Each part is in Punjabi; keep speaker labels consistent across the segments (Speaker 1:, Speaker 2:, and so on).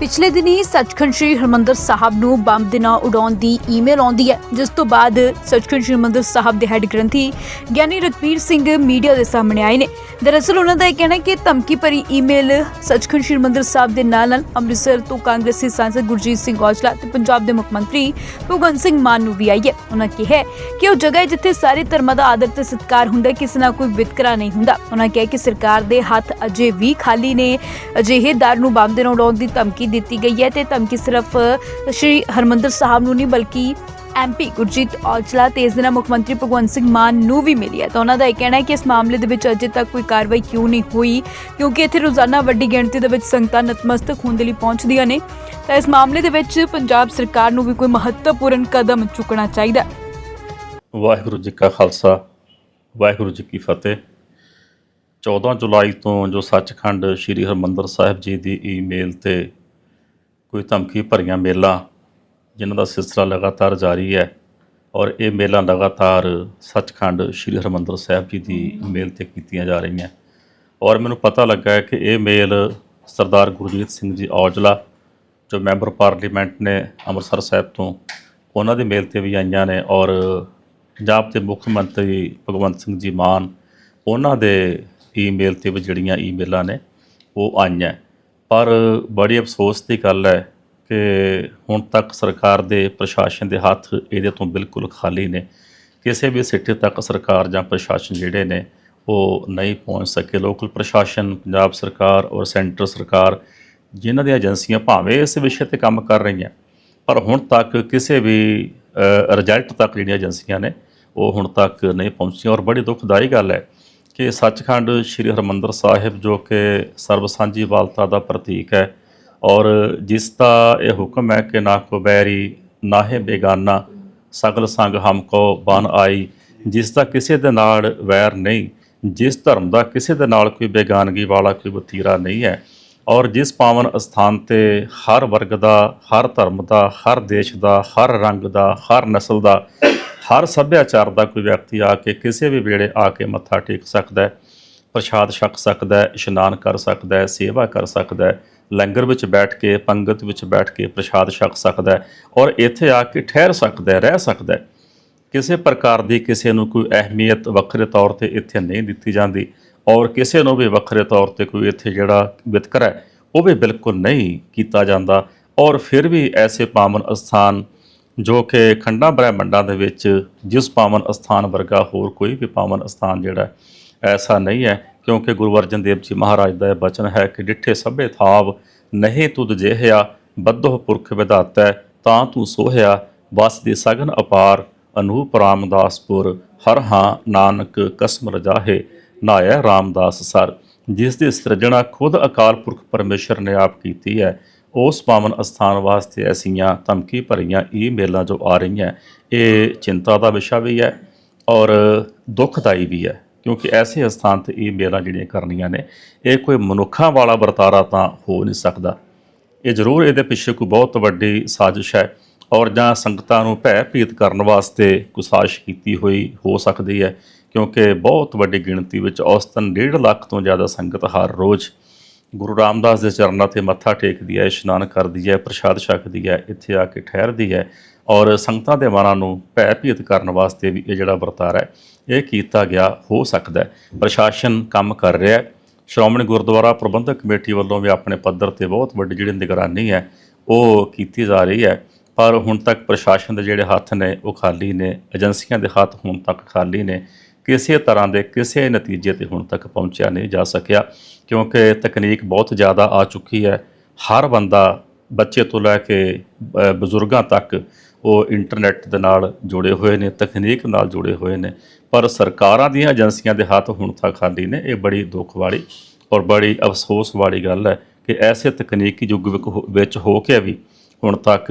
Speaker 1: ਪਿਛਲੇ ਦਿਨੀ ਸੱਚਖੰਡ ਸ੍ਰੀ ਹਰਮੰਦਰ ਸਾਹਿਬ ਨੂੰ ਬੰਬ ਦੇ ਨਾਲ ਉਡਾਉਣ ਦੀ ਈਮੇਲ ਆਉਂਦੀ ਹੈ, ਜਿਸ ਤੋਂ ਬਾਅਦ ਸੱਚਖੰਡ ਸ੍ਰੀ ਹਰਮੰਦਰ ਸਾਹਿਬ ਦੇ ਹੈੱਡ ਗ੍ਰੰਥੀ ਗਿਆਨੀ ਰਤਵੀਰ ਸਿੰਘ ਮੀਡੀਆ ਦੇ ਸਾਹਮਣੇ ਆਏ ਨੇ। ਦਰਅਸਲ ਉਹਨਾਂ ਦਾ ਇਹ ਕਹਿਣਾ ਕਿ ਧਮਕੀ ਭਰੀ ਈਮੇਲ ਸੱਚਖੰਡ ਸ੍ਰੀ ਹਰਮੰਦਰ ਸਾਹਿਬ ਦੇ ਨਾਲ ਨਾਲ ਅੰਮ੍ਰਿਤਸਰ ਤੋਂ ਕਾਂਗਰਸੀ ਸਾਂਸਦ ਗੁਰਜੀਤ ਸਿੰਘ ਔਜਲਾ ਤੇ ਪੰਜਾਬ ਦੇ ਮੁੱਖ ਮੰਤਰੀ ਭਗਵੰਤ ਸਿੰਘ ਮਾਨ ਨੂੰ ਵੀ ਆਈ ਹੈ। ਉਹਨਾਂ ਕਿਹਾ ਕਿ ਉਹ ਜਗ੍ਹਾ ਹੈ ਜਿੱਥੇ ਸਾਰੇ ਧਰਮਾਂ ਦਾ ਆਦਰ ਤੇ ਸਤਿਕਾਰ ਹੁੰਦਾ ਕਿਸੇ ਨਾਲ ਕੋਈ ਵਿਤਕਰਾ ਨਹੀਂ ਹੁੰਦਾ। ਉਹਨਾਂ ਕਿਹਾ ਕਿ ਸਰਕਾਰ ਦੇ ਹੱਥ ਅਜੇ ਵੀ ਖਾਲੀ ਨੇ, ਅਜਿਹੇ ਦਰ ਨੂੰ ਬੰਬ ਦੇ ਨਾਲ ਉਡਾਉਣ ਦੀ ਧਮਕੀ ਦਿੱਤੀ ਗਈ ਹੈ ਤੇ ਧਮਕੀ ਸਿਰਫ ਸ਼੍ਰੀ ਹਰਮੰਦਰ ਸਾਹਿਬ ਨੂੰ ਨਹੀਂ ਬਲਕਿ ਐਮਪੀ ਗੁਰਜੀਤ ਔਜਲਾ ਤੇ ਇਸ ਦੇ ਮੁੱਖ ਮੰਤਰੀ ਭਗਵੰਤ ਸਿੰਘ ਮਾਨ ਨੂੰ ਵੀ ਮਿਲੀ ਹੈ। ਤਾਂ ਉਹਨਾਂ ਦਾ ਇਹ ਕਹਿਣਾ ਹੈ ਕਿ ਇਸ ਮਾਮਲੇ ਦੇ ਵਿੱਚ ਅਜੇ ਤੱਕ ਕੋਈ ਕਾਰਵਾਈ ਕਿਉਂ ਨਹੀਂ ਹੋਈ, ਕਿਉਂਕਿ ਇੱਥੇ ਰੋਜ਼ਾਨਾ ਵੱਡੀ ਗਿਣਤੀ ਦੇ ਵਿੱਚ ਸੰਗਤਾਂ ਨਤਮਸਤਕ ਹੋਣ ਦੇ ਲਈ ਪਹੁੰਚਦੀਆਂ ਨੇ। ਤਾਂ ਇਸ ਮਾਮਲੇ ਦੇ ਵਿੱਚ ਪੰਜਾਬ ਸਰਕਾਰ ਨੂੰ ਵੀ ਕੋਈ ਮਹੱਤਵਪੂਰਨ ਕਦਮ ਚੁੱਕਣਾ ਚਾਹੀਦਾ
Speaker 2: ਵਾਹਿਗੁਰੂ ਜੀ ਕਾ ਖਾਲਸਾ, ਵਾਹਿਗੁਰੂ ਜੀ ਕੀ ਫਤਿਹ। 14 ਜੁਲਾਈ ਤੋਂ ਜੋ ਸੱਚਖੰਡ ਸ੍ਰੀ ਹਰਮੰਦਰ ਸਾਹਿਬ ਜੀ ਦੀ ਈਮੇਲ ਤੇ ਕੋਈ ਧਮਕੀ ਭਰੀਆਂ ਮੇਲਾਂ, ਜਿਨ੍ਹਾਂ ਦਾ ਸਿਲਸਿਲਾ ਲਗਾਤਾਰ ਜਾਰੀ ਹੈ। ਔਰ ਇਹ ਮੇਲਾਂ ਲਗਾਤਾਰ ਸੱਚਖੰਡ ਸ੍ਰੀ ਹਰਮੰਦਰ ਸਾਹਿਬ ਜੀ ਦੀ ਮੇਲ ਤੇ ਕੀਤੀਆਂ ਜਾ ਰਹੀਆਂ। ਔਰ ਮੈਨੂੰ ਪਤਾ ਲੱਗਾ ਹੈ ਕਿ ਇਹ ਮੇਲ ਸਰਦਾਰ ਗੁਰਜੀਤ ਸਿੰਘ ਜੀ ਔਜਲਾ, ਜੋ ਮੈਂਬਰ ਪਾਰਲੀਮੈਂਟ ਨੇ ਅੰਮ੍ਰਿਤਸਰ ਸਾਹਿਬ ਤੋਂ, ਉਹਨਾਂ ਦੀ ਮੇਲ ਤੇ ਵੀ ਆਈਆਂ ਨੇ। ਔਰ ਪੰਜਾਬ ਦੇ ਮੁੱਖ ਮੰਤਰੀ ਭਗਵੰਤ ਸਿੰਘ ਜੀ ਮਾਨ, ਉਹਨਾਂ ਦੇ ਈਮੇਲ ਤੇ ਵੀ ਜਿਹੜੀਆਂ ਈਮੇਲਾਂ ਨੇ, ਉਹ ਆਈਆਂ। ਪਰ ਬੜੀ ਅਫਸੋਸ ਦੀ ਗੱਲ ਹੈ ਕਿ ਹੁਣ ਤੱਕ ਸਰਕਾਰ ਦੇ ਪ੍ਰਸ਼ਾਸਨ ਦੇ ਹੱਥ ਇਹਦੇ ਤੋਂ ਬਿਲਕੁਲ ਖਾਲੀ ਨੇ। ਕਿਸੇ ਵੀ ਸਿੱਟੇ ਤੱਕ ਸਰਕਾਰ ਜਾਂ ਪ੍ਰਸ਼ਾਸਨ ਜਿਹੜੇ ਨੇ, ਉਹ ਨਹੀਂ ਪਹੁੰਚ ਸਕੇ। ਲੋਕਲ ਪ੍ਰਸ਼ਾਸਨ, ਪੰਜਾਬ ਸਰਕਾਰ ਔਰ ਸੈਂਟਰ ਸਰਕਾਰ ਜਿਨ੍ਹਾਂ ਦੀਆਂ ਏਜੰਸੀਆਂ ਭਾਵੇਂ ਇਸ ਵਿਸ਼ੇ ਤੇ ਕੰਮ ਕਰ ਰਹੀਆਂ, ਪਰ ਹੁਣ ਤੱਕ ਕਿਸੇ ਵੀ ਰਿਜ਼ਲਟ ਤੱਕ ਜਿਹੜੀਆਂ ਏਜੰਸੀਆਂ ਨੇ, ਉਹ ਹੁਣ ਤੱਕ ਨਹੀਂ ਪਹੁੰਚੀਆਂ। ਔਰ ਬੜੀ ਦੁਖਦਾਈ ਗੱਲ ਹੈ ਕਿ ਸੱਚਖੰਡ ਸ੍ਰੀ ਹਰਮੰਦਰ ਸਾਹਿਬ ਜੋ ਕਿ ਸਰਬ ਸਾਂਝੀਵਾਲਤਾ ਦਾ ਪ੍ਰਤੀਕ ਹੈ ਔਰ ਜਿਸ ਦਾ ਇਹ ਹੁਕਮ ਹੈ ਕਿ ਨਾ ਕੋ ਬੈਰੀ ਨਾਹੇ ਬੇਗਾਨਾ, ਸਗਲ ਸੰਗ ਹਮ ਕੋ ਬਨ ਆਈ, ਜਿਸ ਦਾ ਕਿਸੇ ਦੇ ਨਾਲ ਵੈਰ ਨਹੀਂ, ਜਿਸ ਧਰਮ ਦਾ ਕਿਸੇ ਦੇ ਨਾਲ ਕੋਈ ਬੇਗਾਨਗੀ ਵਾਲਾ ਕੋਈ ਵਤੀਰਾ ਨਹੀਂ ਹੈ ਔਰ ਜਿਸ ਪਾਵਨ ਅਸਥਾਨ ਤੇ ਹਰ ਵਰਗ ਦਾ, ਹਰ ਧਰਮ ਦਾ, ਹਰ ਦੇਸ਼ ਦਾ, ਹਰ ਰੰਗ ਦਾ, ਹਰ ਨਸਲ ਦਾ ਹਰ ਸੱਭਿਆਚਾਰ ਦਾ ਕੋਈ ਵਿਅਕਤੀ ਆ ਕੇ ਕਿਸੇ ਵੀ ਵੇਲੇ ਆ ਕੇ ਮੱਥਾ ਟੇਕ ਸਕਦਾ ਹੈ, ਪ੍ਰਸ਼ਾਦ ਛਕ ਸਕਦਾ ਹੈ, ਇਸ਼ਨਾਨ ਕਰ ਸਕਦਾ ਹੈ, ਸੇਵਾ ਕਰ ਸਕਦਾ ਹੈ, ਲੰਗਰ ਵਿੱਚ ਬੈਠ ਕੇ, ਪੰਗਤ ਵਿੱਚ ਬੈਠ ਕੇ ਪ੍ਰਸ਼ਾਦ ਛਕ ਸਕਦਾ ਹੈ ਔਰ ਇੱਥੇ ਆ ਕੇ ਠਹਿਰ ਸਕਦਾ ਹੈ, ਰਹਿ ਸਕਦਾ ਹੈ। ਕਿਸੇ ਪ੍ਰਕਾਰ ਦੀ ਕਿਸੇ ਨੂੰ ਕੋਈ ਅਹਿਮੀਅਤ ਵੱਖਰੇ ਤੌਰ ਤੇ ਇੱਥੇ ਨਹੀਂ ਦਿੱਤੀ ਜਾਂਦੀ ਔਰ ਕਿਸੇ ਨੂੰ ਵੀ ਵੱਖਰੇ ਤੌਰ ਤੇ ਕੋਈ ਇੱਥੇ ਜਿਹੜਾ ਵਿਤਕਰਾ ਹੈ, ਉਹ ਵੀ ਬਿਲਕੁਲ ਨਹੀਂ ਕੀਤਾ ਜਾਂਦਾ ਔਰ ਫਿਰ ਵੀ ਐਸੇ ਪਾਵਨ ਅਸਥਾਨ ਜੋ ਕਿ ਖੰਡਾਂ ਬ੍ਰਹਿਮੰਡਾਂ ਦੇ ਵਿੱਚ ਜਿਸ ਪਾਵਨ ਅਸਥਾਨ ਵਰਗਾ ਹੋਰ ਕੋਈ ਵੀ ਪਾਵਨ ਅਸਥਾਨ ਜਿਹੜਾ ਐਸਾ ਨਹੀਂ ਹੈ, ਕਿਉਂਕਿ ਗੁਰੂ ਅਰਜਨ ਦੇਵ ਜੀ ਮਹਾਰਾਜ ਦਾ ਇਹ ਬਚਨ ਹੈ ਕਿ ਡਿੱਠੇ ਸਭੇ ਥਾਵ, ਨਹੀਂ ਤੁਧ ਜਿਹਿਆ, ਬੱਧੋ ਪੁਰਖ ਵਿਧਾਤੈ, ਤਾਂ ਤੂੰ ਸੋਹਿਆ, ਵਸ ਦੀ ਸਗਨ ਅਪਾਰ, ਅਨੂਪ ਰਾਮਦਾਸਪੁਰ, ਹਰ ਹਾਂ ਨਾਨਕ ਕਸਮ ਰਜਾਹੇ ਨਾਇਆ ਰਾਮਦਾਸ ਸਰ। ਜਿਸ ਦੀ ਸਿਰਜਣਾ ਖੁਦ ਅਕਾਲ ਪੁਰਖ ਪਰਮੇਸ਼ਰ ਨੇ ਆਪ ਕੀਤੀ ਹੈ ਉਸ ਪਾਵਨ ਅਸਥਾਨ ਵਾਸਤੇ ਐਸੀਆਂ ਧਮਕੀ ਭਰੀਆਂ ਈਮੇਲਾਂ ਜੋ ਆ ਰਹੀਆਂ, ਇਹ ਚਿੰਤਾ ਦਾ ਵਿਸ਼ਾ ਵੀ ਹੈ ਔਰ ਦੁਖਦਾਈ ਵੀ ਹੈ, ਕਿਉਂਕਿ ਐਸੇ ਅਸਥਾਨ ਤੇ ਈਮੇਲਾਂ ਜਿਹੜੀਆਂ ਕਰਨੀਆਂ ਨੇ, ਇਹ ਕੋਈ ਮਨੁੱਖਾਂ ਵਾਲਾ ਵਰਤਾਰਾ ਤਾਂ ਹੋ ਨਹੀਂ ਸਕਦਾ। ਇਹ ਜ਼ਰੂਰ ਇਹਦੇ ਪਿੱਛੇ ਕੋਈ ਬਹੁਤ ਵੱਡੀ ਸਾਜ਼ਿਸ਼ ਹੈ ਔਰ ਜਾਂ ਸੰਗਤਾਂ ਨੂੰ ਭੈ ਭੀਤ ਕਰਨ ਵਾਸਤੇ ਕੋਈ ਸਾਜ਼ਿਸ਼ ਕੀਤੀ ਹੋਈ ਹੋ ਸਕਦੀ ਹੈ, ਕਿਉਂਕਿ ਬਹੁਤ ਵੱਡੀ ਗਿਣਤੀ ਵਿੱਚ ਔਸਤਨ 1.5 ਲੱਖ ਤੋਂ ਜ਼ਿਆਦਾ ਸੰਗਤ ਹਰ ਰੋਜ਼ ਗੁਰੂ ਰਾਮਦਾਸ ਦੇ ਚਰਨਾਂ ਤੇ ਮੱਥਾ ਟੇਕਦੀ ਹੈ, ਇਸ਼ਨਾਨ ਕਰਦੀ ਹੈ, ਪ੍ਰਸ਼ਾਦ ਛਕਦੀ ਹੈ, ਇੱਥੇ ਆ ਕੇ ਠਹਿਰਦੀ ਹੈ ਔਰ ਸੰਗਤਾਂ ਦੇ ਮਨਾਂ ਨੂੰ ਭੈ ਭੀਤ ਕਰਨ ਵਾਸਤੇ ਵੀ ਇਹ ਜਿਹੜਾ ਵਰਤਾਰਾ ਹੈ, ਇਹ ਕੀਤਾ ਗਿਆ, ਹੋ ਸਕਦਾ ਹੈ। ਪ੍ਰਸ਼ਾਸਨ ਕੰਮ ਕਰ ਰਿਹਾ ਹੈ। ਸ਼੍ਰੋਮਣੀ ਗੁਰਦੁਆਰਾ ਪ੍ਰਬੰਧਕ ਕਮੇਟੀ ਵੱਲੋਂ ਵੀ ਆਪਣੇ ਪੱਧਰ ਤੇ ਬਹੁਤ ਵੱਡੀ ਜਿਹੜੀ ਨਿਗਰਾਨੀ ਹੈ, ਉਹ ਕੀਤੀ ਜਾ ਰਹੀ ਹੈ। ਪਰ ਹੁਣ ਤੱਕ ਪ੍ਰਸ਼ਾਸਨ ਦੇ ਜਿਹੜੇ ਹੱਥ ਨੇ, ਉਹ ਖਾਲੀ ਨੇ, ਏਜੰਸੀਆਂ ਦੇ ਹੱਥ ਹੁਣ ਤੱਕ ਖਾਲੀ ਨੇ। ਕਿਸੇ ਤਰ੍ਹਾਂ ਦੇ ਕਿਸੇ ਨਤੀਜੇ ਤੇ ਹੁਣ ਤੱਕ ਪਹੁੰਚਿਆ ਨਹੀਂ ਜਾ ਸਕਿਆ, ਕਿਉਂਕਿ ਤਕਨੀਕ ਬਹੁਤ ਜ਼ਿਆਦਾ ਆ ਚੁੱਕੀ ਹੈ। ਹਰ ਬੰਦਾ ਬੱਚੇ ਤੋਂ ਲੈ ਕੇ ਬਜ਼ੁਰਗਾਂ ਤੱਕ ਉਹ ਇੰਟਰਨੈਟ ਦੇ ਨਾਲ ਜੁੜੇ ਹੋਏ ਨੇ, ਤਕਨੀਕ ਨਾਲ ਜੁੜੇ ਹੋਏ ਨੇ। ਪਰ ਸਰਕਾਰਾਂ ਦੀਆਂ ਏਜੰਸੀਆਂ ਦੇ ਹੱਥ ਹੁਣ ਤੱਕ ਖਾਲੀ ਨੇ ਇਹ ਬੜੀ ਦੁੱਖ ਵਾਲੀ ਔਰ ਬੜੀ ਅਫਸੋਸ ਵਾਲੀ ਗੱਲ ਹੈ ਕਿ ਐਸੇ ਤਕਨੀਕੀ ਯੁੱਗ ਵਿੱਚ ਹੋ ਕੇ ਵੀ ਹੁਣ ਤੱਕ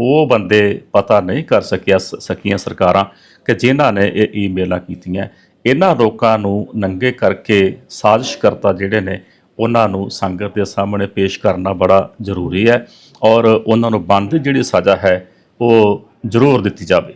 Speaker 2: ਉਹ ਬੰਦੇ ਪਤਾ ਨਹੀਂ ਕਰ ਸਕਿਆ ਸਕੀਆਂ ਸਰਕਾਰਾਂ। ਕਿ ਜਿਨ੍ਹਾਂ ਨੇ ਇਹ ਈਮੇਲਾਂ ਕੀਤੀਆਂ, ਇਹਨਾਂ ਲੋਕਾਂ ਨੂੰ ਨੰਗੇ ਕਰਕੇ ਸਾਜ਼ਿਸ਼ਕਰਤਾ ਜਿਹੜੇ ਨੇ, ਉਹਨਾਂ ਨੂੰ ਸੰਗਤ ਦੇ ਸਾਹਮਣੇ ਪੇਸ਼ ਕਰਨਾ ਬੜਾ ਜ਼ਰੂਰੀ ਹੈ ਔਰ ਉਹਨਾਂ ਨੂੰ ਬੰਦ ਜਿਹੜੀ ਸਜ਼ਾ ਹੈ, ਉਹ ਜ਼ਰੂਰ ਦਿੱਤੀ ਜਾਵੇ।